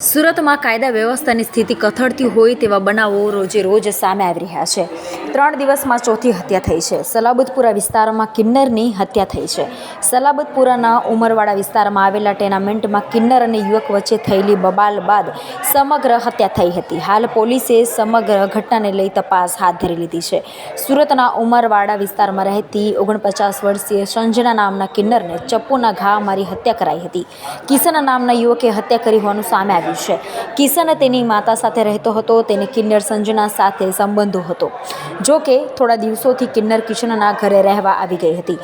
સુરતમાં કાયદા વ્યવસ્થાની સ્થિતિ કથળતી હોય તેવા બનાવો રોજે રોજ સામે આવી રહ્યા છે. ત્રણ દિવસમાં ચોથી હત્યા થઈ છે. સલાબતપુરા વિસ્તારમાં કિન્નરની હત્યા થઈ છે. સલાબતપુરાના ઉમરવાડા વિસ્તારમાં આવેલા ટેનામેન્ટમાં કિન્નર અને યુવક વચ્ચે થયેલી બબાલ બાદ સમગ્ર હત્યા થઈ હતી. હાલ પોલીસે સમગ્ર ઘટનાને લઈ તપાસ હાથ ધરી લીધી છે. સુરતના ઉમરવાડા વિસ્તારમાં રહેતી ઓગણપચાસ વર્ષીય સંજના નામના કિન્નરને ચપ્પુના ઘા મારી હત્યા કરાઈ હતી. કિશન નામના યુવકે હત્યા કરી હોવાનું સામે આવ્યું છે. કિશન તેની માતા સાથે રહેતો હતો. તેને કિન્નર સંજના સાથે સંબંધો હતો. જો કે થોડા દિવસોથી કિન્નર કિશનના ઘરે રહેવા આવી ગઈ હતી,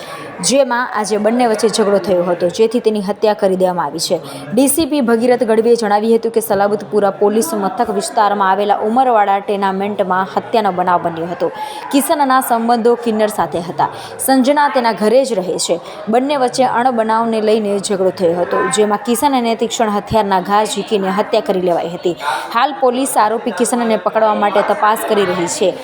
જેમાં આજે બંને વચ્ચે ઝઘડો થયો હતો, જેથી તેની હત્યા કરી દેવામાં આવી છે. ડીસીપી ભગીરથ ગઢવીએ જણાવ્યું હતું કે સલાબતપુરા પોલીસ મથક વિસ્તારમાં આવેલા ઉમરવાડા ટેનામેન્ટમાં હત્યાનો બનાવ બન્યો હતો. કિશનના સંબંધો કિન્નર સાથે હતા. સંજના તેના ઘરે જ રહે છે. બંને વચ્ચે અણબનાવને લઈને ઝઘડો થયો હતો, જેમાં કિશન અને તીક્ષ્ણ હથિયારના ઘા ઝીકીને હત્યા કરી લેવાઈ હતી. હાલ પોલીસ આરોપી કિશનને પકડવા માટે તપાસ કરી રહી છે.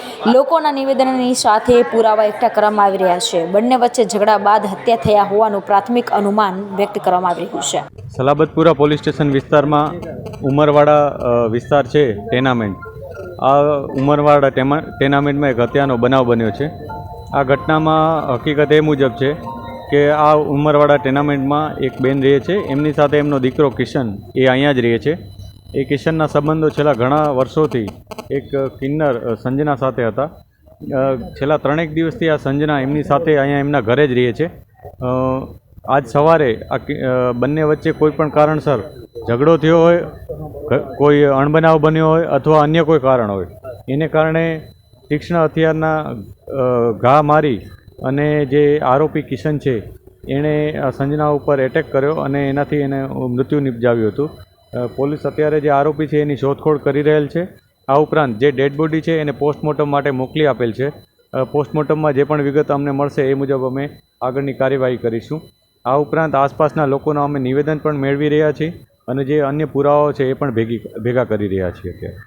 લોકોના નિવેદનની સાથે પુરાવા એકઠા કરવામાં આવી રહ્યા છે. બંને વચ્ચે ઝઘડા બાદ હત્યા થયા હોવાનું પ્રાથમિક અનુમાન વ્યક્ત કરવામાં આવી રહ્યું છે. સલાબતપુરા પોલીસ સ્ટેશન વિસ્તારમાં ઉમરવાડા વિસ્તાર છે ટેનામેન્ટ. આ ઉમરવાડા ટેનામેન્ટમાં એક હત્યાનો બનાવ બન્યો છે. આ ઘટનામાં હકીકત એ મુજબ છે કે આ ઉમરવાડા ટેનામેન્ટમાં એક બેન રહે છે. એમની સાથે એમનો દીકરો કિશન એ અહીંયા જ રહે છે. એ કિશનના સંબંધો છેલ્લા ઘણા વર્ષોથી એક કિન્નર સંજના સાથે હતા. છેલ્લા ત્રણેક દિવસથી આ સંજના એમની સાથે અહીંયા એમના ઘરે જ રહે છે. આજ સવારે આ બંને વચ્ચે કોઈ પણ કારણસર ઝઘડો થયો હોય કોઈ અણબનાવ બન્યો હોય અથવા અન્ય કોઈ કારણ હોય, એને કારણે તીક્ષ્ણ હથિયારના ઘા મારી અને જે આરોપી કિશન છે, એણે સંજના ઉપર એટેક કર્યો અને એનાથી એને મૃત્યુ નિપજાવ્યું હતું. પોલીસ અત્યારે જે આરોપી છે એની શોધખોળ કરી રહેલ છે. આ ઉપરાંત જે ડેડ બોડી છે એને પોસ્ટમોર્ટમ માટે મોકલી આપેલ છે. પોસ્ટમોર્ટમમાં જે પણ વિગત અમને મળશે એ મુજબ અમે આગળની કાર્યવાહી કરીશું. આ ઉપરાંત આસપાસના લોકોના અમે નિવેદન પણ મેળવી રહ્યા છીએ અને જે અન્ય પુરાવાઓ છે એ પણ ભેગી, ભેગા કરી રહ્યા છીએ અત્યારે.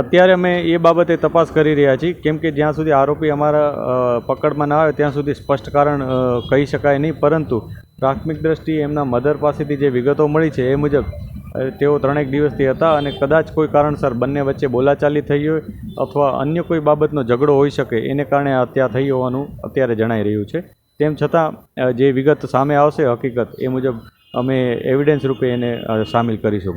અત્યારે અમે એ બાબતે તપાસ કરી રહ્યા છીએ. કેમ કે જ્યાં સુધી આરોપી અમારા પકડમાં ના આવે ત્યાં સુધી સ્પષ્ટ કારણ કહી શકાય નહીં. પરંતુ પ્રાથમિક દ્રષ્ટિએ એમના મધર પાસેથી જે વિગતો મળી છે એ મુજબ તેઓ ત્રણેક દિવસથી હતા અને કદાચ કોઈ કારણસર બંને વચ્ચે બોલાચાલી થઈ હોય અથવા અન્ય કોઈ બાબતનો ઝઘડો હોઈ શકે, એને કારણે હત્યા થઈ હોવાનું અત્યારે જણાઈ રહ્યું છે. તેમ છતાં જે વિગત સામે આવશે હકીકત એ મુજબ અમે એવિડન્સ રૂપે એને સામેલ કરીશું.